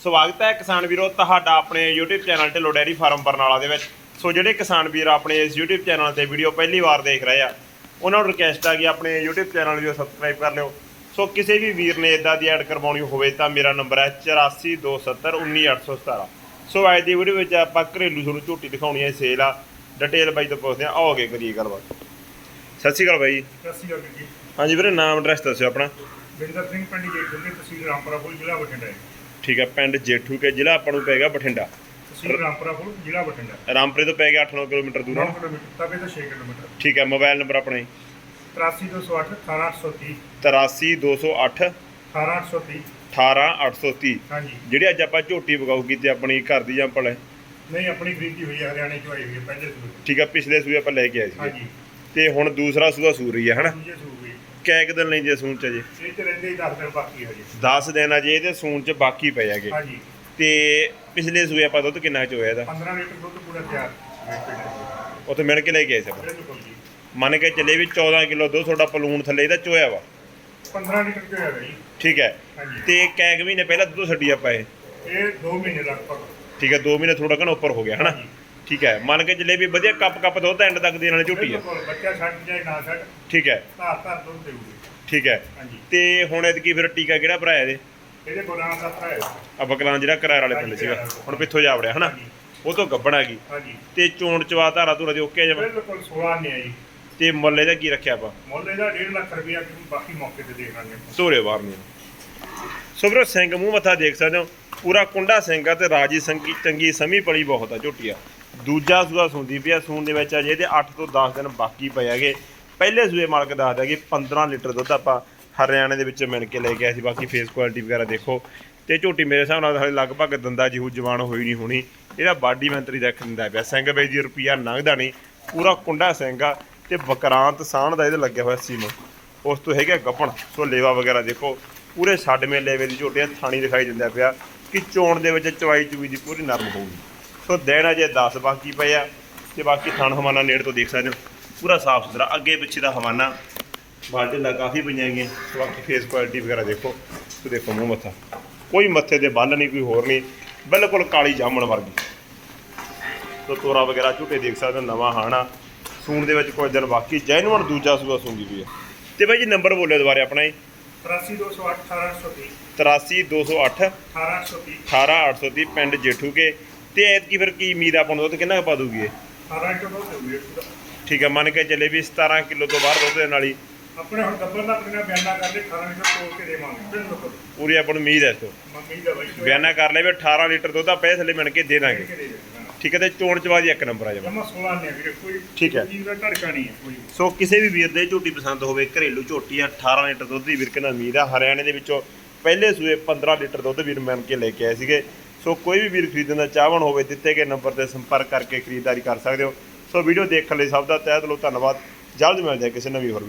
ਸਵਾਗਤ ਹੈ ਕਿਸਾਨ ਵੀਰੋ ਤੁਹਾਡਾ ਆਪਣੇ YouTube channel Dhillon dairy farm Barnala ਦੇ ਵਿੱਚ। ਸੋ ਜਿਹੜੇ ਕਿਸਾਨ ਵੀਰ ਆਪਣੇ ਇਸ YouTube ਚੈਨਲ ਤੇ ਵੀਡੀਓ ਪਹਿਲੀ ਵਾਰ ਦੇਖ ਰਹੇ ਆ ਉਹਨਾਂ ਨੂੰ ਰਿਕਵੈਸਟ ਆ ਕਿ ਆਪਣੇ YouTube ਚੈਨਲ ਨੂੰ ਸਬਸਕ੍ਰਾਈਬ ਕਰ ਲਿਓ। ਸੋ ਕਿਸੇ ਵੀ ਵੀਰ ਨੇ ਇਦਾਂ ਦੀ ਐਡ ਕਰਵਾਉਣੀ ਹੋਵੇ ਤਾਂ ਮੇਰਾ ਨੰਬਰ ਹੈ 8427191817 ਸੋ ਅੱਜ ਦੀ ਵੀਡੀਓ ਵਿੱਚ ਆਪਾਂ ਘਰੇਲੂ ਤੁਹਾਨੂੰ ਝੋਟੀ ਦਿਖਾਉਣੀ ਹੈ ਸੇਲ ਆ। ਡਿਟੇਲ ਬਾਈ ਤੋਂ ਪੁੱਛਦੇ ਆ ਆਓ ਅੱਗੇ ਕਰੀਏ ਗੱਲਬਾਤ। ਸਤਿ ਸ਼੍ਰੀ ਅਕਾਲ ਬਾਈ ਸਤਿ ਸ਼੍ਰੀ ਅਕਾਲ ਜੀ। ਹਾਂਜੀ ਵੀਰੇ ਨਾਮ ਐਡਰੈਸ ਦੱਸਿਓ ਆਪਣਾ। ਬਿੰਦਰ ਸਿੰਘ ਪਿੰਡ ਜੇਠੂ ਤਹਿਸੀਲ ਰਾਮਪੁਰਾ ਫੁੱਲ ਜ਼ਿਲ੍ਹਾ ਬਠਿੰਡਾ ਹੈ। ਠੀਕ ਹੈ ਪਿੰਡ ਜੇਠੂ ਕੇ ਜ਼ਿਲ੍ਹਾ ਆਪਾਂ ਨੂੰ ਪੈਗਾ ਬਠਿੰਡਾ। ਤਹਿਸੀਲ ਰਾਮਪੁਰਾ ਫੁੱਲ ਜ਼ਿਲ੍ਹਾ ਬਠਿੰਡਾ। ਰਾਮਪੁਰੇ ਤੋਂ ਪੈ ਗਿਆ 8-9 ਕਿਲੋਮੀਟਰ ਦੂਰ। 9 ਆ। ਕਿਲੋਮੀਟਰ ਤਵੇ ਤੋਂ 6 ਕਿਲੋਮੀਟਰ। ਠੀਕ ਹੈ ਮੋਬਾਈਲ ਨੰਬਰ ਆਪਣਾ ਜੀ। 83208 18830 83208 18830 18830 ਹਾਂਜੀ। ਜਿਹੜੀ ਅੱਜ ਆਪਾਂ ਝੋਟੀ ਵਗਾਊ ਕੀਤੀ ਆਪਣੀ ਘਰ ਦੀ ਜੰਪਲ ਹੈ ਨਹੀਂ ਆਪਣੀ ਖਰੀਦੀ ਹੋਈ ਹੈ ਹਰਿਆਣੇ ਚੋਂ ਆਈ ਹੋਈ ਹੈ ਪਹਿਲੇ ਸੂਏ। ਠੀਕ ਹੈ ਪਿਛਲੇ ਸੂਏ ਆਪਾਂ ਲੈ ਕੇ ਆਏ ਸੀਗੇ। ਹਾਂਜੀ। ਤੇ ਹੁਣ ਦੂਸਰਾ ਸੂਆ ਸੂ ਰਹੀ ਹੈ ਹਨਾ? ਦੂਜੇ ਸੂਏ ਕੈ ਕੁ ਦਿਨ ਲਈ ਜੇ ਸੂਣ ਚ ਜੇ। ਇਹ ਤੇ ਰਹਿੰਦੇ ਹੀ 10 ਦਿਨ ਬਾਕੀ ਹੈ ਜੀ। 10 ਦਿਨ ਆ ਜੇ ਇਹਦੇ ਸੂਣ ਚ ਬਾਕੀ ਪਏ ਹੈਗੇ। ਹਾਂਜੀ। ਤੇ ਪਿਛਲੇ ਸੂਏ ਆਪਾਂ ਦੁੱਧ ਕਿੰਨਾ ਚ ਹੋਇਆ ਇਹਦਾ? 15 ਲੀਟਰ ਦੁੱਧ ਪੂਰਾ ਤਿਆਰ ਉੱਥੇ ਮਿਲ ਕੇ ਲੈ ਕੇ ਆਏ ਸੀ ਆਪਾਂ। ਬਿਲਕੁਲ ਜੀ। ਮੰਨ ਕੇ ਚੱਲੇ ਵੀ 14 ਕਿਲੋ ਦੁੱਧ ਤੁਹਾਡਾ ਪਲੂਣ ਥੱਲੇ ਇਹਦਾ ਚੋਇਆ ਵਾ। 15 ਲੀਟਰ ਤੇ ਹੈਗਾ ਜੀ। ਠੀਕ ਹੈ। ਹਾਂਜੀ। ਤੇ ਕੈ ਕੁ ਮਹੀਨੇ ਪਹਿਲਾਂ ਦੁੱਧ ਛੱਡੀ ਆਪਾਂ ਇਹ। ਇਹ 2 ਮਹੀਨੇ ਲਗਭਗ। ਠੀਕ ਹੈ 2 ਮਹੀਨੇ ਥੋੜਾ ਘਣਾ ਉੱਪਰ ਹੋ ਗਿਆ ਹਨਾ? ਹਾਂਜੀ। ਠੀਕ ਹੈ। ਮੰਨ ਕੇ ਚੱਲੇ ਵੀ ਵਧੀਆ ਕੱਪ ਕੱਪ ਦੁੱਧ ਐਂਡ ਤੱਕ ਦੇਣ ਵਾਲੀ ਝੋਟੀ ਹੈ। ਬਿਲਕੁਲ ਬੱਚਾ ਛੱਡ ਜਾਏ ਨਾ ਛੱਡ। ਠੀਕ ਹੈ। ਧਾਰ ਧਾਰ ਦੁੱਧ ਦੇਊਗੀ। ਠੀਕ ਹੈ। ਹਾਂਜੀ। ਤੇ ਹੁਣ ਐਤਕੀ ਫਿਰ ਟੀਕਾ ਕਿਹੜਾ ਭਰਾਇਆ ਇਹਦੇ? ਇਹਦੇ ਬੋਲਾਂ ਦਾ ਭਰਾ ਹੈ ਆ ਬਕਲਾਂ ਜਿਹੜਾ ਕਰਾਰ ਵਾਲੇ ਪਿੰਡ ਸੀਗਾ। ਹੁਣ ਪਿੱਥੋਂ ਜਾ ਵੜਿਆ ਹਨਾ? ਉਹ ਤੋਂ ਗੱਬਣ ਆ ਗਈ। ਹਾਂਜੀ। ਤੇ ਚੋਣ ਚਵਾ ਧਾਰਾ ਧੂਰਾ ਦੇ ਓਕੇ ਜਮਾ? ਬਿਲਕੁਲ 16 ਨੇ ਆ ਜੀ। ਤੇ ਮੁੱਲ ਇਹਦਾ ਕੀ ਰੱਖਿਆ ਆਪਾਂ? ਮੁੱਲ ਇਹਦਾ 1.5 ਲੱਖ ਰੁਪਇਆ ਬਾਕੀ ਮੌਕੇ ਤੇ ਦੇ ਦਾਂਗੇ ਧੋਰੇ ਬਾਹਰ ਨਹੀਂ ਸੋ ਵੀਰੋ ਸਿੰਘ ਮੂੰਹ ਮੱਥਾ ਦੇਖ ਸਕਦੇ ਹੋ। ਪੂਰਾ ਕੁੰਡਾ ਸਿੰਘ ਆ ਤੇ ਰਾਜੀ ਸੰਗੀ ਚੰਗੀ ਸਮੀ ਪਲੀ ਬਹੁਤ ਆ ਝੋਟੀ ਦੂਜਾ ਸੂਆ ਸੁੰਦੀ ਪਿਆ ਸੂਣ ਦੇ ਵਿੱਚ ਅਜੇ ਇਹਦੇ 8 ਤੋਂ 10 ਦਿਨ ਬਾਕੀ ਪਏ ਹੈਗੇ। ਪਹਿਲੇ ਸੂਏ ਮਾਲਕ ਦੱਸਦਾ ਕਿ 15 ਲੀਟਰ ਦੁੱਧ ਆਪਾਂ ਹਰਿਆਣੇ ਦੇ ਵਿੱਚ ਮਿਲ ਕੇ ਲੈ ਕੇ ਆਏ ਸੀ, ਬਾਕੀ ਫੇਸ ਕੁਆਲਿਟੀ ਵਗੈਰਾ ਦੇਖੋ। ਤੇ ਝੋਟੀ ਮੇਰੇ ਹਿਸਾਬ ਨਾਲ ਹਲੇ ਲਗਭਗ ਦੰਦਾ ਜਿਹੂ ਜਵਾਨ ਹੋਈ ਨਹੀਂ ਹੋਣੀ। ਇਹਦਾ ਬਾਡੀ ਮੰਤਰੀ ਰੱਖ ਦਿੰਦਾ ਪਿਆ। ਸਿੰਘ ਬਈ ਦੀ ਰੁਪਿਆ ਲੰਘਦਾ ਨਹੀਂ। ਪੂਰਾ ਕੁੰਡਾ ਸਿੰਘ ਆ ਤੇ ਬਕਰਾਂਤ ਸਾਣ ਦਾ ਇਹਦੇ ਲੱਗਿਆ ਹੋਇਆ ਸੀਮਾ। ਉਸ ਤੋਂ ਹੈਗਾ ਗੱਪਣ, ਸੋ ਲੇਵਾ ਵਗੈਰਾ ਦੇਖੋ। ਪੂਰੇ ਛੱਡਵੇਂ ਲੇਵੇ ਦੀ ਝੋਟੀਆਂ ਥਾਣੀ ਦਿਖਾਈ ਦਿੰਦਾ ਪਿਆ। ਕਿ ਚੋਣ ਦੇ ਵਿੱਚ ਚਵਾਈ ਚੂਈ ਦੀ ਪੂਰੀ ਨਰਮ ਹੋਊਗੀ। ਸੋ ਦੇਣ ਅਜੇ 10 ਬਾਕੀ ਪਏ ਆ ਤੇ ਬਾਕੀ ਥਣ ਹਵਾਨਾ ਨੇੜ ਤੋਂ ਦੇਖ ਸਕਦੇ ਹੋ। ਪੂਰਾ ਸਾਫ਼ ਸੁਥਰਾ, ਅੱਗੇ ਪਿੱਛੇ ਦਾ ਹਵਾਨਾ ਬਾਲਟੇ ਲਾ ਕਾਫੀ ਪਈਆਂ ਗਈਆਂ। ਸੋ ਬਾਕੀ ਫੇਸ ਕੁਆਲਿਟੀ ਵਗੈਰਾ ਦੇਖੋ ਸੋ ਦੇਖੋ ਮੂੰਹ ਮੱਥਾ। ਕੋਈ ਮੱਥੇ ਤੇ ਬੰਨ ਨਹੀਂ, ਕੋਈ ਹੋਰ ਨਹੀਂ, ਬਿਲਕੁਲ ਕਾਲੀ ਜਾਮਣ ਵਰਗੀ। ਸੋ ਤੋਰਾ ਵਗੈਰਾ ਝੂਟੇ ਦੇਖ ਸਕਦੇ ਹੋ, ਨਵਾਂ ਹਾਣਾ। ਸੂਣ ਦੇ ਵਿੱਚ ਕੁਝ ਦਿਨ ਬਾਕੀ ਜੈਨੂਅਨ ਦੂਜਾ ਸੂਆ ਸੂੰਗੀ ਵੀ ਹੈ ਤੇ ਬਾਈ ਜੀ ਨੰਬਰ ਬੋਲਿਓ ਦੁਬਾਰੇ ਆਪਣਾ ਜੀ। 83208 18830 83208 18830 18830 ਪਿੰਡ ਜੇਠੂ ਕੇ। ਤੇ ਐਤਕੀ ਫਿਰ ਕੀ ਉਮੀਦ ਆ ਆਪਾਂ ਨੂੰ ਦੁੱਧ ਕਿੰਨਾ ਪਾ ਦੂਗੀ ਇਹ? 18 ਕਿਲੋ ਦੇਊਗੀ ਇੱਕ ਦਾ। ਠੀਕ ਹੈ ਮੰਨ ਕੇ ਚੱਲੇ ਵੀ 17 ਕਿਲੋ ਤੋਂ ਬਾਹਰ ਦੁੱਧ ਦੇਣ ਵਾਲੀ ਆਪਣੇ ਹੁਣ ਗੱਬਰ ਦਾ ਆਪਣਾ ਬਿਆਨਾ ਕਰਦੇ 18 ਲੀਟਰ ਤੋੜ ਕੇ ਦੇਵਾਂਗੇ ਪੂਰੀ ਆਪਾਂ ਨੂੰ ਉਮੀਦ ਹੈ ਇਸ ਤੋਂ। ਮੰਮੀ ਦਾ ਬਾਈ। ਬਿਆਨਾ ਕਰ ਲੈ ਵੀ 18 ਲੀਟਰ ਦੁੱਧ ਆਪਾਂ ਇਹ ਥੱਲੇ ਮਿਣ ਕੇ ਦੇ ਦਾਂਗੇ। ਠੀਕ ਹੈ ਤੇ ਚੋਣ ਚਵਾਜੀ ਇੱਕ ਨੰਬਰ ਆ ਜਾਵਾ। ਜਮਾ 16 ਨੇ ਵੀਰੇ ਕੋਈ ਠੀਕ ਹੈ। ਚੀਜ਼ ਦਾ ਢੜਕਾ ਨਹੀਂ ਹੈ ਕੋਈ ਸੋ ਕਿਸੇ ਵੀ ਵੀਰ ਦੇ ਝੋਟੀ ਪਸੰਦ ਹੋਵੇ ਘਰੇਲੂ ਝੋਟੀ ਆ 18 ਲੀਟਰ ਦੁੱਧ ਦੀ ਵੀਰ ਕਿੰਨਾ ਉਮੀਦ ਆ ਹਰਿਆਣੇ ਦੇ ਵਿੱਚੋਂ ਪਹਿਲੇ ਸੂਏ 15 ਲੀਟਰ ਦੁੱਧ ਵੀਰ ਮਿਣ ਕੇ ਲੈ ਕੇ ਆਏ ਸੀਗੇ। ਸੋ ਕੋਈ ਵੀ ਵੀਰ ਖਰੀਦਣ ਦਾ ਚਾਹਵਣ ਹੋਵੇ ਦਿੱਤੇ ਗਏ ਨੰਬਰ ਤੇ ਸੰਪਰਕ ਕਰਕੇ ਖਰੀਦਦਾਰੀ ਕਰ ਸਕਦੇ ਹੋ। ਸੋ ਵੀਡੀਓ ਦੇਖਣ ਲਈ ਸਭ ਦਾ ਤਹਿ ਦਿਲੋਂ ਧੰਨਵਾਦ। ਜਲਦ ਮਿਲਦੇ ਹਾਂ ਕਿਸੇ ਨਵੀਂ ਹੋਰ